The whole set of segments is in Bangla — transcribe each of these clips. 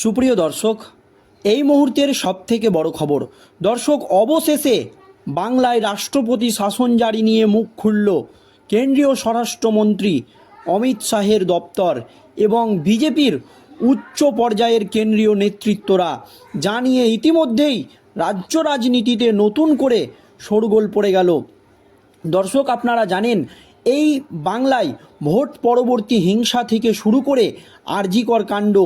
সুপ্রিয় দর্শক, এই মুহূর্তের সবথেকে বড় খবর, দর্শক, অবশেষে বাংলায় রাষ্ট্রপতি শাসন জারি নিয়ে মুখ খুলল কেন্দ্রীয় স্বরাষ্ট্রমন্ত্রী অমিত শাহের দপ্তর এবং বিজেপির উচ্চ পর্যায়ের কেন্দ্রীয় নেতৃত্বরা জানিয়ে ইতিমধ্যেই রাজ্য রাজনীতিতে নতুন করে শোরগোল পড়ে গেল। দর্শক, আপনারা জানেন এই বাংলায় ভোট পরবর্তী হিংসা থেকে শুরু করে আরজিকর কাণ্ড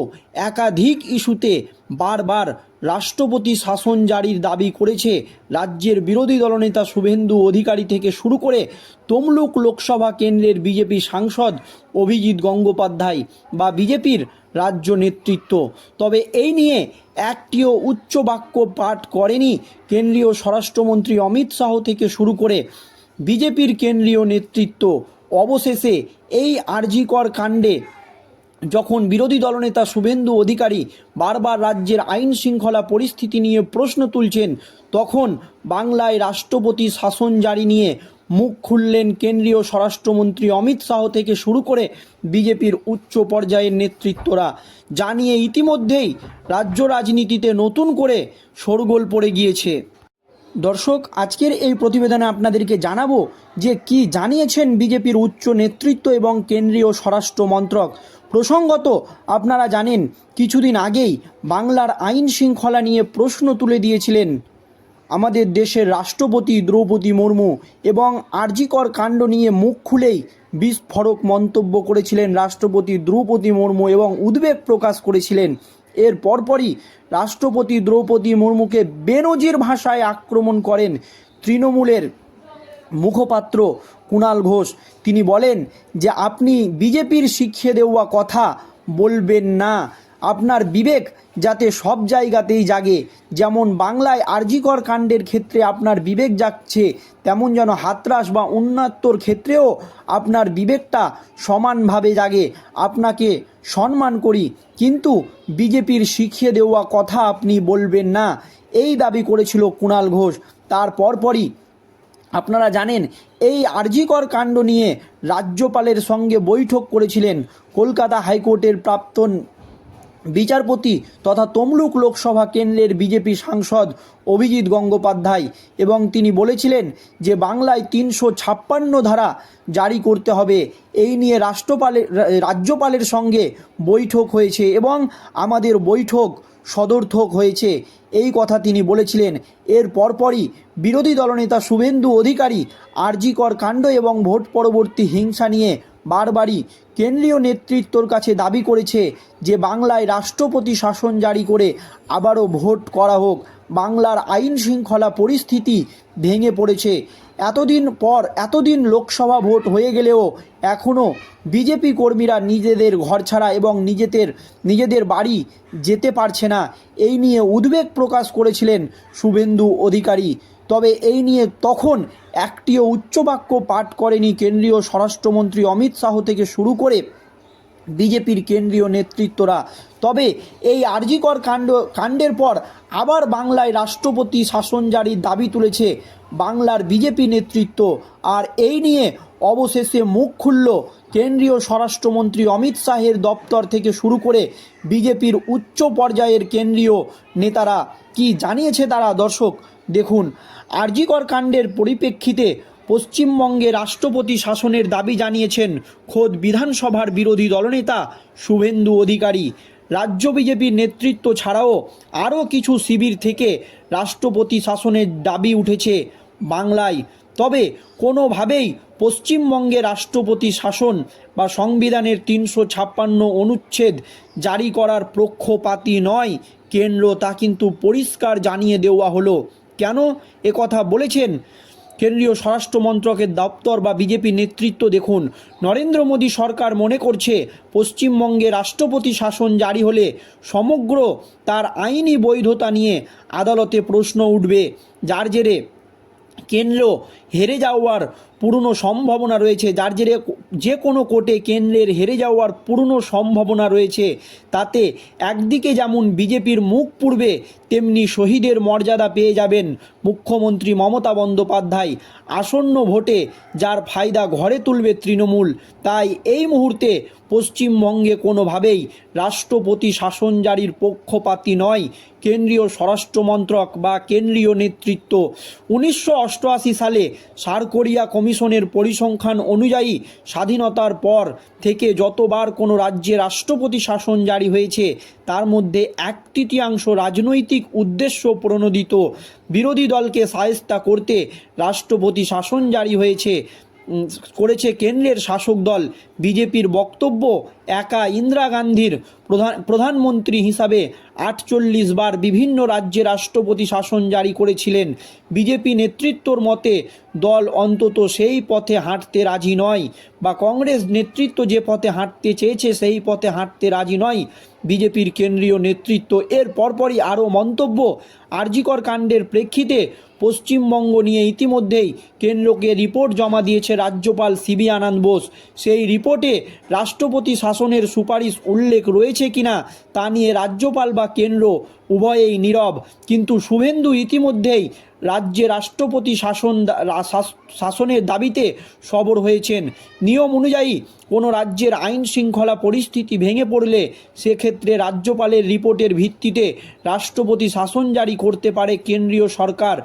একাধিক ইস্যুতে বারবার রাষ্ট্রপতি শাসন জারির দাবি করেছে রাজ্যের বিরোধী দলনেতা শুভেন্দু অধিকারী থেকে শুরু করে তমলুক লোকসভা কেন্দ্রের বিজেপি সাংসদ অভিজিৎ গঙ্গোপাধ্যায় বা বিজেপির রাজ্য নেতৃত্ব। তবে এই নিয়ে একটিও উচ্চ বাক্য পাঠ করেনি কেন্দ্রীয় স্বরাষ্ট্রমন্ত্রী অমিত শাহ থেকে শুরু করে বিজেপির কেন্দ্রীয় নেতৃত্ব অবশেষে এই আরজিকর কাণ্ডে যখন বিরোধী দলনেতা শুভেন্দু অধিকারী বারবার রাজ্যের আইন শৃঙ্খলা পরিস্থিতি নিয়ে প্রশ্ন তুলছেন, তখন বাংলায় রাষ্ট্রপতি শাসন জারি নিয়ে মুখ খুললেন কেন্দ্রীয় স্বরাষ্ট্রমন্ত্রী অমিত শাহ থেকে শুরু করে বিজেপির উচ্চ পর্যায়ের নেতৃত্বরা। জানিয়ে ইতিমধ্যেই রাজ্য রাজনীতিতে নতুন করে শোরগোল পড়ে গিয়েছে। দর্শক, আজকের এই প্রতিবেদনে আপনাদেরকে জানাব যে কি জানিয়েছেন বিজেপির উচ্চ নেতৃত্ব এবং কেন্দ্রীয় স্বরাষ্ট্র মন্ত্রক। প্রসঙ্গত, আপনারা জানেন, কিছুদিন আগেই বাংলার আইন শৃঙ্খলা নিয়ে প্রশ্ন তুলে দিয়েছিলেন আমাদের দেশের রাষ্ট্রপতি দ্রৌপদী মুর্মু এবং আরজিকর কাণ্ড নিয়ে মুখ খুলেই বিস্ফোরক মন্তব্য করেছিলেন রাষ্ট্রপতি দ্রৌপদী মুর্মু এবং উদ্বেগ প্রকাশ করেছিলেন এর পরপরই রাষ্ট্রপতি দ্রৌপদী মুর্মুকে বেনজির ভাষায় আক্রমণ করেন তৃণমূলের মুখপাত্র কুণাল ঘোষ। তিনি বলেন যে, আপনি বিজেপির শিখিয়ে দেওয়া কথা বলবেন না। আপনার বিবেক যাতে সব জায়গাতেই জাগে। যেমন বাংলায় আরজিকর কাণ্ডের ক্ষেত্রে আপনার বিবেক জাগছে, তেমন যেন হাতরাস বা উন্নতর ক্ষেত্রেও আপনার বিবেকটা সমানভাবে জাগে। আপনাকে সম্মান করি, কিন্তু বিজেপির শিখিয়ে দেওয়া কথা আপনি বলবেন না। এই দাবি করেছিল কুণাল ঘোষ। তার পরপরই আপনারা জানেন, এই আরজিকর কাণ্ড নিয়ে রাজ্যপালের সঙ্গে বৈঠক করেছিলেন কলকাতা হাইকোর্টের প্রাক্তন বিচারপতি তথা তমলুক লোকসভা কেন্দ্রের বিজেপি সাংসদ অভিজিৎ গঙ্গোপাধ্যায় এবং তিনি বলেছিলেন যে বাংলায় তিনশো ছাপ্পান্ন ধারা জারি করতে হবে। এই নিয়ে রাষ্ট্রপালের, রাজ্যপালের সঙ্গে বৈঠক হয়েছে এবং আমাদের বৈঠক সদর্থক হয়েছে। এই কথা তিনি বলেছিলেন। এর পরপরই বিরোধী দলনেতা শুভেন্দু অধিকারী আরজিকর কাণ্ড এবং ভোট পরবর্তী হিংসা নিয়ে বারবারই কেন্দ্রীয় নেতৃত্বর কাছে দাবি করেছে যে বাংলায় রাষ্ট্রপতি শাসন জারি করে আবারও ভোট করা হোক। বাংলার আইন শৃঙ্খলা পরিস্থিতি ভেঙে পড়েছে। এতদিন পর এতদিন লোকসভা ভোট হয়ে গেলেও এখনও বিজেপি কর্মীরা নিজেদের ঘর ছাড়া এবং নিজেদের নিজেদের বাড়ি যেতে পারছে না। এই নিয়ে উদ্বেগ প্রকাশ করেছিলেন শুভেন্দু অধিকারী। তবে এই নিয়ে তখন একটিও উচ্চবাক্য পাঠ করেনি কেন্দ্রীয় স্বরাষ্ট্রমন্ত্রী অমিত শাহ থেকে শুরু করে বিজেপির কেন্দ্রীয় নেতৃত্বরা। তবে এই আরজিকর কাণ্ড, কাণ্ডের পর আবার বাংলায় রাষ্ট্রপতি শাসন জারির দাবি তুলেছে বাংলার বিজেপি নেতৃত্ব। আর এই নিয়ে অবশেষে মুখ খুলল কেন্দ্রীয় স্বরাষ্ট্রমন্ত্রী অমিত শাহের দপ্তর থেকে শুরু করে বিজেপির উচ্চ পর্যায়ের কেন্দ্রীয় নেতারা। কি জানিয়েছে তারা দর্শক? দেখুন আরজিকর কাণ্ডের পরিপ্রেক্ষিতে পশ্চিমবঙ্গে রাষ্ট্রপতি শাসনের দাবি জানিয়েছেন খোদ বিধানসভার বিরোধী দলনেতা শুভেন্দু অধিকারী। রাজ্য বিজেপির নেতৃত্ব ছাড়াও আরও কিছু শিবির থেকে রাষ্ট্রপতি শাসনের দাবি উঠেছে বাংলায়। তবে কোনোভাবেই পশ্চিমবঙ্গে রাষ্ট্রপতি শাসন বা সংবিধানের তিনশো ছাপ্পান্ন অনুচ্ছেদ জারি করার পক্ষপাতী নয় কেন্দ্র তা কিন্তু পরিষ্কার জানিয়ে দেওয়া হলো। কেন এ কথা বলেছেন? কেন্দ্রীয় স্বরাষ্ট্র মন্ত্রকের দপ্তর বা বিজেপি নেতৃত্ব দেখুন। নরেন্দ্র মোদী সরকার মনে করছে, পশ্চিমবঙ্গে রাষ্ট্রপতি শাসন জারি হলে সমগ্র তার আইনি বৈধতা নিয়ে আদালতে প্রশ্ন উঠবে। যার জেরে কেন্দ্র হেরে যাওয়ার পুরনো সম্ভাবনা রয়েছে, যার জেরে যে কোনো কোর্টে কেন্দ্রের হেরে যাওয়ার পুরনো সম্ভাবনা রয়েছে। তাতে একদিকে যেমন বিজেপির মুখ পূর্বে তেমনি শহীদের মর্যাদা পেয়ে যাবেন মুখ্যমন্ত্রী মমতা বন্দ্যোপাধ্যায়। আসন্ন ভোটে যার ফায়দা ঘরে তুলবে তৃণমূল, তাই এই মুহূর্তে পশ্চিমবঙ্গে কোনোভাবেই রাষ্ট্রপতি শাসন জারির পক্ষপাতী নয় কেন্দ্রীয় স্বরাষ্ট্রমন্ত্রক বা কেন্দ্রীয় নেতৃত্ব। উনিশশো অষ্টআশি সালে সারকোরিয়া কমিশনের পরিসংখ্যান অনুযায়ী স্বাধীনতার পর থেকে যতবার কোনো রাজ্যে রাষ্ট্রপতি শাসন জারি হয়েছে, তার মধ্যে এক তৃতীয়াংশ রাজনৈতিক উদ্দেশ্য প্রণোদিত। বিরোধী দলকে সায়স্তা করতে রাষ্ট্রপতি শাসন জারি হয়েছে করেছে কেন্দ্রের শাসক দল। বিজেপির বক্তব্য একা ইন্দিরা গান্ধীর প্রধান, প্রধানমন্ত্রী হিসাবে আটচল্লিশ বার বিভিন্ন রাজ্যে রাষ্ট্রপতি শাসন জারি করেছিলেন। বিজেপি নেতৃত্বর মতে, দল অন্তত সেই পথে হাঁটতে রাজি নয় বা কংগ্রেস নেতৃত্ব যে পথে হাঁটতে চেয়েছে সেই পথে হাঁটতে রাজি নয়। বিজেপির কেন্দ্রীয় নেতৃত্ব এর পরপরই আরও মন্তব্য আরজিকর কাণ্ডের প্রেক্ষিতে পশ্চিমবঙ্গ নিয়ে ইতিমধ্যেই কেন্দ্রকে রিপোর্ট জমা দিয়েছে রাজ্যপাল সিবি আনন্দ বোস। সেই রিপোর্টে রাষ্ট্রপতি শাসনের সুপারিশ উল্লেখ রয়েছে কিনা তা নিয়ে রাজ্যপাল বা কেন্দ্র উভয়েই নীরব। কিন্তু শুভেন্দু ইতিমধ্যেই রাজ্যে রাষ্ট্রপতি শাসন শাসনের দাবিতে সবর হয়েছেন। নিয়ম অনুযায়ী কোনো রাজ্যের আইন শৃঙ্খলা পরিস্থিতি ভেঙে পড়লে সেক্ষেত্রে রাজ্যপালের রিপোর্টের ভিত্তিতে রাষ্ট্রপতি শাসন জারি করতে পারে কেন্দ্রীয় সরকার।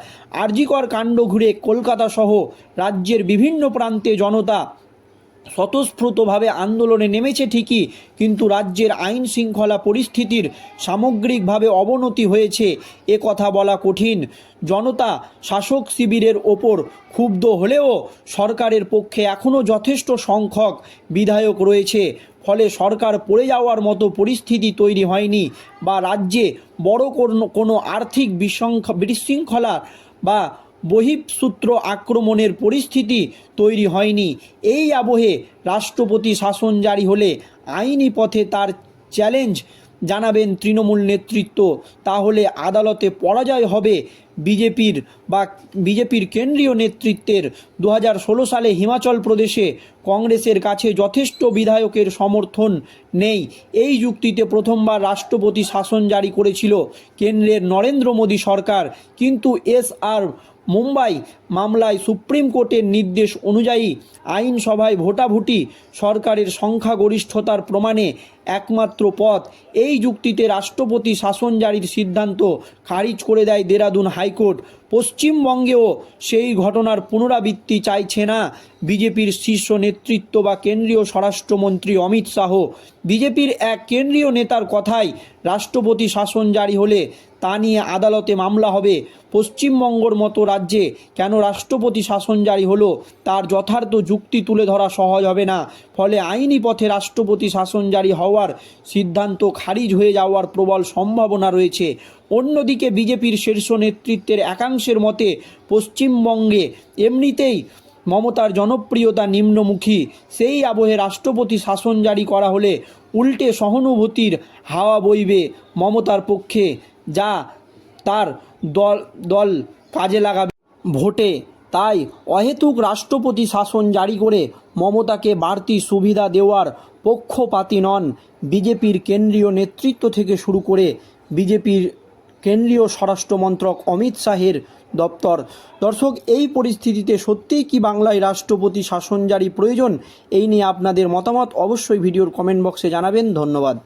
আরজিকর কাণ্ড ঘুরে কলকাতা সহ রাজ্যের বিভিন্ন প্রান্তে জনতা স্বতঃস্ফূর্তভাবে আন্দোলনে নেমেছে ঠিকই, কিন্তু রাজ্যের আইন শৃঙ্খলা পরিস্থিতির সামগ্রিকভাবে অবনতি হয়েছে, এ কথা বলা কঠিন। জনতা শাসক শিবিরের ওপর ক্ষুব্ধ হলেও সরকারের পক্ষে এখনও যথেষ্ট সংখ্যক বিধায়ক রয়েছে, ফলে সরকার পড়ে যাওয়ার মতো পরিস্থিতি তৈরি হয়নি বা রাজ্যে বড় কোনো আর্থিক বিশৃঙ্খ- বিশৃঙ্খলা বা বহিঃসূত্র আক্রমণের পরিস্থিতি তৈরি হয়নি। এই আবহে রাষ্ট্রপতি শাসন জারি হলে আইনি পথে তার চ্যালেঞ্জ জানাবেন তৃণমূল নেতৃত্ব। তাহলে আদালতে পরাজয় হবে বিজেপির বা বিজেপির কেন্দ্রীয় নেতৃত্বের। দু হাজার ষোলো সালে হিমাচল প্রদেশে কংগ্রেসের কাছে যথেষ্ট বিধায়কের সমর্থন নেই। এই যুক্তিতে প্রথমবার রাষ্ট্রপতি শাসন জারি করেছিল কেন্দ্রের নরেন্দ্র মোদী সরকার। কিন্তু এস আর মুম্বাই মামলায় সুপ্রিম কোর্টের নির্দেশ অনুযায়ী আইনসভায় ভোটাভুটি সরকারের সংখ্যাগরিষ্ঠতার প্রমাণে একমাত্র পথ। এই যুক্তিতে রাষ্ট্রপতি শাসন জারির সিদ্ধান্ত খারিজ করে দেয় দেরাদুন হাইকোর্ট। পশ্চিমবঙ্গেও সেই ঘটনার পুনরাবৃত্তি চাইছে না বিজেপির শীর্ষ নেতৃত্ব বা কেন্দ্রীয় স্বরাষ্ট্রমন্ত্রী অমিত শাহ। বিজেপির এক কেন্দ্রীয় নেতার কথায় রাষ্ট্রপতি শাসন জারি হলে তা নিয়ে আদালতে মামলা হবে। পশ্চিমবঙ্গর মতো রাজ্যে কেন রাষ্ট্রপতি শাসন জারি হলো তার যথার্থ যুক্তি তুলে ধরা সহজ হবে না। ফলে আইনি পথে রাষ্ট্রপতি শাসন জারি হওয়ার সিদ্ধান্ত খারিজ হয়ে যাওয়ার প্রবল সম্ভাবনা রয়েছে। অন্যদিকে বিজেপির শীর্ষ নেতৃত্বের একাংশের মতে, পশ্চিমবঙ্গে এমনিতেই মমতার জনপ্রিয়তা নিম্নমুখী। সেই আবহে রাষ্ট্রপতি শাসন জারি করা হলে উল্টে সহানুভূতির হাওয়া বইবে মমতার পক্ষে, যা তার দল দল কাজে লাগাবে। ভোটে তাই অহেতুক রাষ্ট্রপতি শাসন জারি করে মমতাকে বাড়তি সুবিধা দেওয়ার পক্ষপাতী নন। বিজেপির কেন্দ্রীয় নেতৃত্ব থেকে শুরু করে বিজেপির কেন্দ্রীয় স্বরাষ্ট্রমন্ত্রক অমিত শাহের দপ্তর। দর্শক, এই পরিস্থিতিতে সত্যিই কি বাংলায় রাষ্ট্রপতি শাসন জারি প্রয়োজন? এই নিয়ে আপনাদের মতামত অবশ্যই ভিডিওর কমেন্ট বক্সে জানাবেন। ধন্যবাদ।